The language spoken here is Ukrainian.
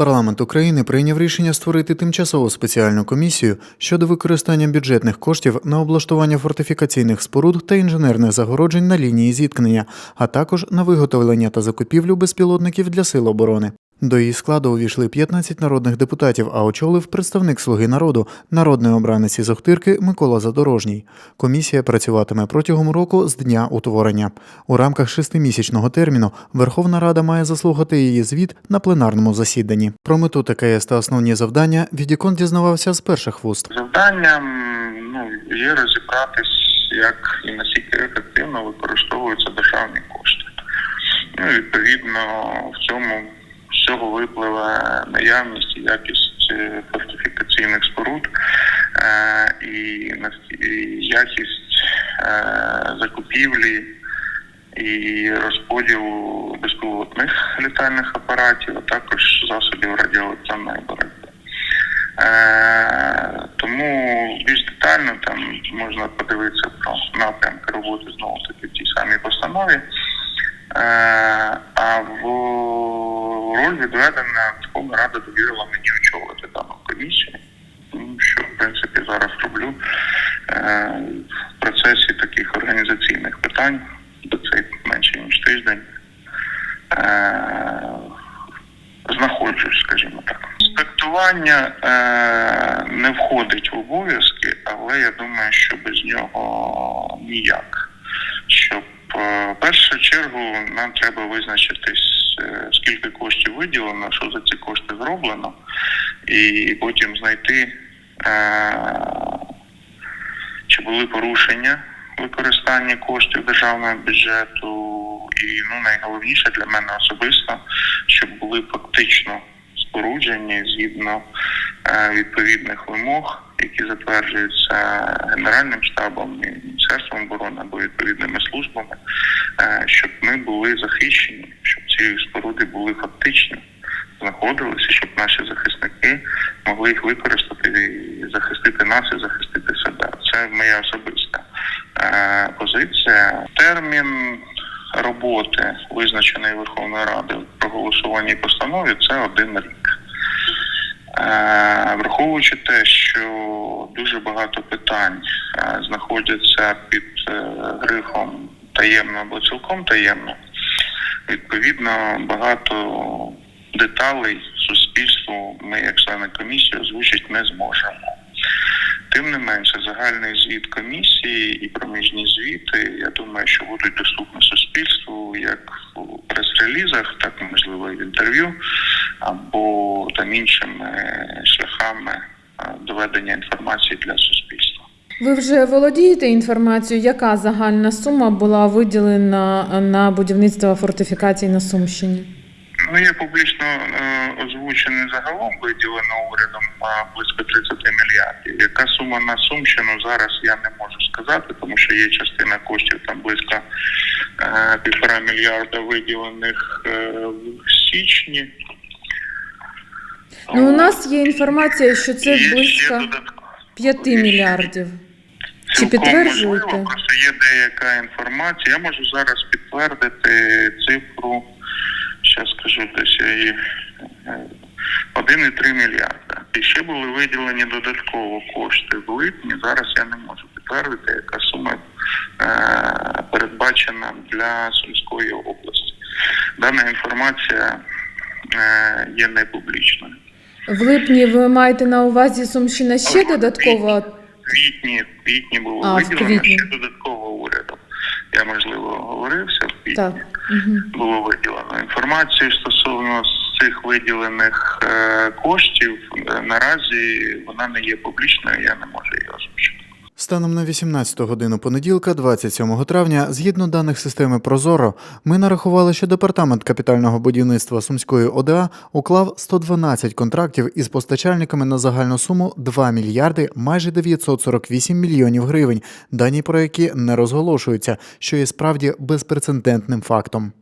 Парламент України прийняв рішення створити тимчасову спеціальну комісію щодо використання бюджетних коштів на облаштування фортифікаційних споруд та інженерних загороджень на лінії зіткнення, а також на виготовлення та закупівлю безпілотників для сил оборони. До її складу увійшли 15 народних депутатів, а очолив представник Слуги народу, народний обранець із Охтирки Микола Задорожній. Комісія працюватиме протягом року з дня утворення. У рамках шестимісячного терміну Верховна Рада має заслухати її звіт на пленарному засіданні. Про мету ТКС та основні завдання Відікон дізнавався з перших вуст. Завданням ну, є розібратись, як і наскільки ефективно використовуються державні кошти. Ну, відповідно, в цьому з випливе наявність і якість е, фортифікаційних споруд е, і, якість е, закупівлі і розподілу безпілотних літальних апаратів, а також засобів радіоелектронної боротьби. Тому більш детально там можна подивитися про напрямки роботи знову таки в тій самій постанові. А в роль відведена Верховна Рада довірила мені очолити дану комісію, що в принципі зараз роблю е, в процесі таких організаційних питань, до цей менше ніж тиждень. Е, знаходжусь, скажімо так. Інспектування е, не входить в обов'язки, але я думаю, що без нього ніяк. Щоб в першу чергу нам треба визначитись, скільки коштів виділено, що за ці кошти зроблено, і потім знайти, е, чи були порушення використання коштів державного бюджету, і ну найголовніше для мене особисто, щоб були фактично споруджені згідно е, відповідних вимог, які затверджуються Генеральним штабом і Міністерством оборони або відповідними службами, е, щоб ми були захищені, щоб ці споруди були фактично знаходилися, щоб наші захисники могли їх використати і захистити нас і захистити себе. Це моя особиста е, позиція. Термін роботи, визначений Верховною Радою в проголосуваній постанові, це один рік. Е, Враховуючи те, що дуже багато питань е, знаходяться під е, грифом таємно або цілком таємно, відповідно багато деталей суспільству ми, як члени комісії, озвучити не зможемо. Тим не менше, загальний звіт комісії і проміжні звіти, я думаю, що будуть доступні суспільству як у прес-релізах, так можливо і в інтерв'ю, або там іншими шляхами доведення інформації для суспільства. Ви вже володієте інформацією, яка загальна сума була виділена на будівництво фортифікацій на Сумщині? Ну, є публічно е, озвучений загалом виділено урядом е, близько 30 мільярдів. Яка сума на Сумщину зараз я не можу сказати, тому що є частина коштів там близько е, півтора мільярда виділених е, в січні. Ну, у нас є інформація, що це Є ще близько додатково. 5 мільярдів. Чи Цілком підтверджуєте? можливо, просто є деяка інформація. Я можу зараз підтвердити цифру, що скажу десь я її, е, 1,3 мільярда. І ще були виділені додатково кошти в липні. Зараз я не можу підтвердити, яка сума е, передбачена для Сумської області. Дана інформація е, є непублічною. В липні ви маєте на увазі Сумщина ще додатково? В квітні, в квітні було А, в виділено квітні. ще додатково урядом. Я можливо говорився в квітні. Так. Було виділено інформацію стосовно цих виділених е, коштів. Е, Наразі вона не є публічною, я не можу її. Станом на 18 годину понеділка, 27 травня, згідно даних системи Прозоро, ми нарахували, що департамент капітального будівництва Сумської ОДА уклав 112 контрактів із постачальниками на загальну суму 2 мільярди майже 948 мільйонів гривень, дані про які не розголошуються, що є справді безпрецедентним фактом.